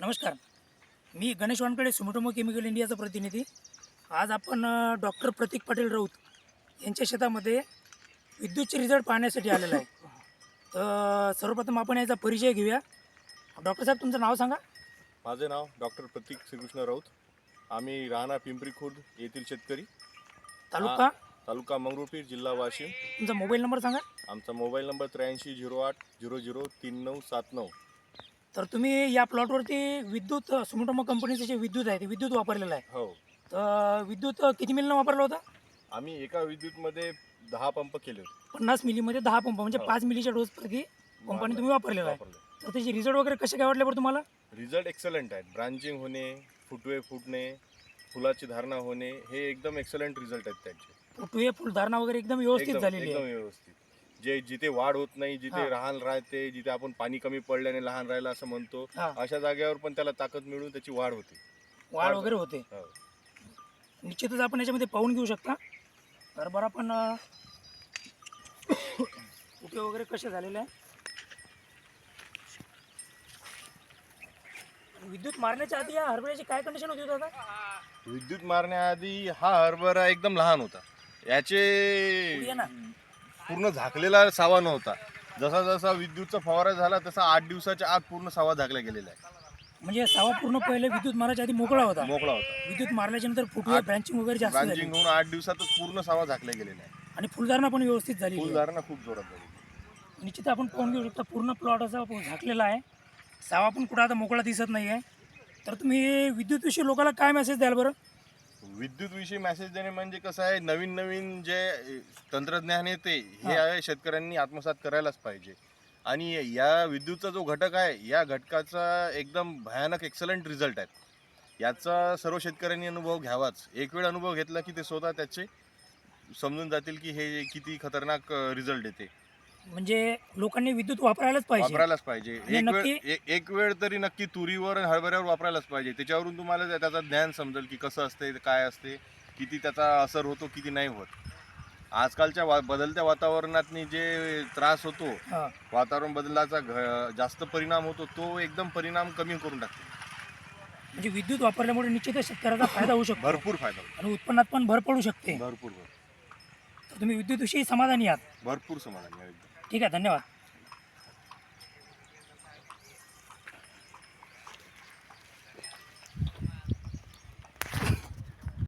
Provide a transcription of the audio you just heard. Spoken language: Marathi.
नमस्कार. मी गणेश वानकडे सुमोटोमो केमिकल इंडियाचा प्रतिनिधी. आज आपण डॉक्टर प्रतीक पाटील राऊत यांच्या शेतामध्ये विद्युतचे रिझल्ट पाहण्यासाठी आलेला आहे. तर सर्वप्रथम आपण याचा परिचय घेऊया. डॉक्टर साहेब तुमचं नाव सांगा. माझे नाव डॉक्टर प्रतीक श्रीकृष्ण राऊत. आम्ही राहणार पिंपरी खुर्द येथील शेतकरी. तालुका? तालुका मंगरुळपीर जिल्हा वाशिम. तुमचा मोबाईल नंबर सांगा. आमचा मोबाईल नंबर त्र्याऐंशी झिरो आठ झिरो झिरो तीन नऊ सात नऊ. तर तुम्ही या प्लॉटवरती विद्युत सुमोटोमो कंपनीचं जे विद्युत आहे ते विद्युत वापरलेलं आहे. हो. तर विद्युत किती मिलीनं वापरलं होतं? आम्ही एका विद्युतमध्ये दहा पंप केले होते. पन्नास मिलीमध्ये दहा पंप म्हणजे हो. पाच मिलीच्या डोसप्रती पंपाने तुम्ही वापरलेला आहे. वापरले तर त्याचे रिझल्ट वगैरे कसे काय वाटले बरं तुम्हाला? रिझल्ट एक्सलंट आहेत ब्रांचिंग होणे फुटवे फुटणे फुलाची धारणा होणे हे एकदम एक्सलंट रिझल्ट आहेत त्यांचे. फुटवे फुलधारणा वगैरे एकदम व्यवस्थित एकदम झालेली एकदम आहे व्यवस्थित. जे जिथे वाढ होत नाही जिथे. लहान राहते जिथे आपण पाणी कमी पडल्याने लहान राहिलं असं म्हणतो हा. अशा जागेवर पण त्याला ताकद मिळून त्याची वाढ होते. वाढ वगैरे होते. हो. निश्चितच आपण याच्यामध्ये पाहून घेऊ शकता. तर बरं आपण अं, वगैरे कसे झालेले आहे? विद्युत मारण्याच्या आधी या हरभऱ्याची काय कंडिशन होती दादा? विद्युत मारण्याआधी हा हरभरा एकदम लहान होता. याचे ना. पूर्ण झाकलेला सावा नव्हता. जसा जसा विद्युतचा फवारा झाला तसा आठ दिवसाच्या आत पूर्ण सावा झाकला गेलेला आहे म्हणजे सावा पूर्ण पहिले विद्युत मारायच्या आधी मोकळा होता? मोकळा होता. विद्युत मारल्याच्या नंतर फुटवे ब्रँचिंग वगैरे जास्त झाली. ब्रांचिंग होऊन आठ दिवसातच पूर्ण सावा झाकला गेलेला आहे आणि फुलधारणा पण व्यवस्थित झाली. फुलधारणा खूप जोरात झाली. निश्चित आपण पाहून घेऊ शकता पूर्ण प्लॉट असा झाकलेला आहे. सावा पण कुठं आता मोकळा दिसत नाही आहे तर तुम्ही विद्युतविषयी लोकांना काय मेसेज द्याल बरं? विद्युत विषयी मेसेज देणे म्हणजे कसं आहे नवीन नवीन जे तंत्रज्ञान येते हे हा. आहे शेतकऱ्यांनी आत्मसात करायलाच पाहिजे. आणि या विद्युतचा जो घटक आहे या घटकाचा एकदम भयानक एक्सलंट रिझल्ट आहे. याचा सर्व शेतकऱ्यांनी अनुभव घ्यावाच. एक वेळ अनुभव घेतला की ते स्वतः त्याचे समजून जातील की हे किती खतरनाक रिझल्ट येते. म्हणजे लोकांनी विद्युत वापरायलाच पाहिजे. वापरायलाच पाहिजे. आणि एक वेळ नक्की- ए- एक वेळ तरी नक्की तुरीवर आणि हरभऱ्यावर वापरायलाच पाहिजे. त्याच्यावरून तुम्हाला त्या- त्याचं ज्ञान समजेल की कसं असते काय असते किती त्याचा असर होतो किती नाही होत. आजकालच्या वा बदलत्या वातावरणात जे त्रास होतो हा. वातावरण बदलाचा घ- जास्त परिणाम होतो तो एकदम परिणाम कमी करून टाकतो. म्हणजे विद्युत वापरल्यामुळे निश्चितच शेतकऱ्याचा फायदा होऊ शकतो. भरपूर फायदा होतो. आणि उत्पन्नात पण भर पडू शकते. भरपूर भरपूर. तर तुम्ही विद्युतविषयी समाधानी आहात. भरपूर समाधान आहे एकदम ठीक आहे धन्यवाद